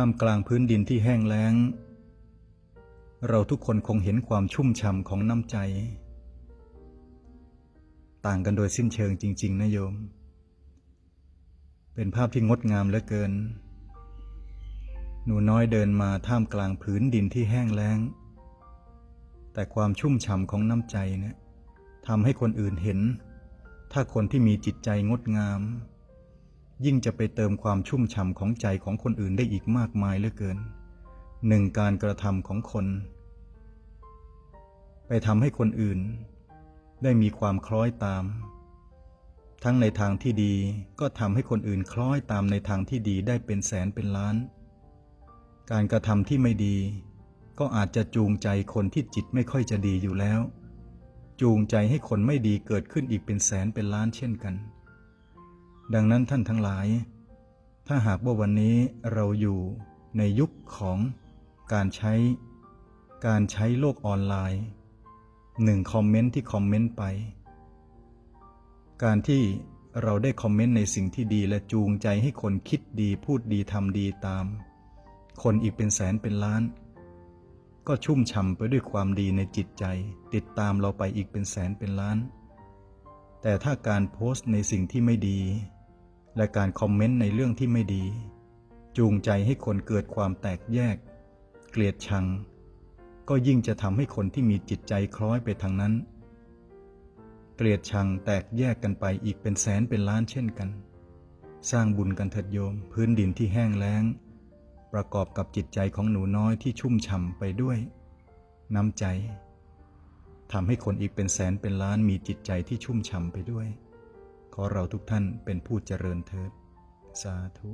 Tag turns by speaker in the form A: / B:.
A: ท่ามกลางพื้นดินที่แห้งแล้ง เราทุกคนคงเห็นความชุ่มฉ่ำของน้ำใจ ต่างกันโดยสิ้นเชิงจริง ๆนะโยม เป็นภาพที่งดงามเหลือเกิน หนูน้อยเดินมาท่ามกลางผืนดินที่แห้งแล้ง แต่ความชุ่มฉ่ำของน้ำใจเนี่ยทำให้คนอื่นเห็น ถ้าคนที่มีจิตใจงดงาม ยิ่งจะไปเติมความชุ่มฉ่ำของใจของคนอื่นได้อีกมากมายเหลือเกินหนึ่งการกระทำของคน ไปทำให้คนอื่น ได้มีความคล้อยตาม ทั้งในทางที่ดีก็ทำให้คนอื่นคล้อยตามในทางที่ดีได้เป็นแสนเป็นล้าน การกระทำที่ไม่ดี ก็อาจจะจูงใจคนที่จิตไม่ค่อยจะดีอยู่แล้ว จูงใจให้คนไม่ดีเกิดขึ้นอีกเป็นแสนเป็นล้านเช่นกัน ดังนั้นท่านทั้งหลาย ถ้าหากว่าวันนี้เราอยู่ในยุคของการใช้ การใช้โลกออนไลน์หนึ่งคอมเมนต์ที่คอมเมนต์ไป การที่เราได้คอมเมนต์ในสิ่งที่ดีและจูงใจให้คนคิดดีพูดดีทำดีตาม คนอีกเป็นแสนเป็นล้าน ก็ชุ่มฉ่ำไปด้วยความดีในจิตใจ ติดตามเราไปอีกเป็นแสนเป็นล้าน แต่ถ้าการโพสต์ในสิ่งที่ไม่ดี และการคอมเมนต์ในเรื่องที่ไม่ดี จูงใจให้คนเกิดความแตกแยก เกลียดชัง ก็ยิ่งจะทำให้คนที่มีจิตใจคล้อยไปทางนั้น เกลียดชังแตกแยกกันไปอีกเป็นแสนเป็นล้านเช่นกัน สร้างบุญกันเถิดโยม พื้นดินที่แห้งแล้ง ประกอบกับจิตใจของหนูน้อยที่ชุ่มฉ่ำไปด้วย น้ำใจทำให้คนอีกเป็นแสนเป็นล้านมีจิตใจที่ชุ่มฉ่ำไปด้วย ขอเราทุกท่านเป็นผู้เจริญเถิด สาธุ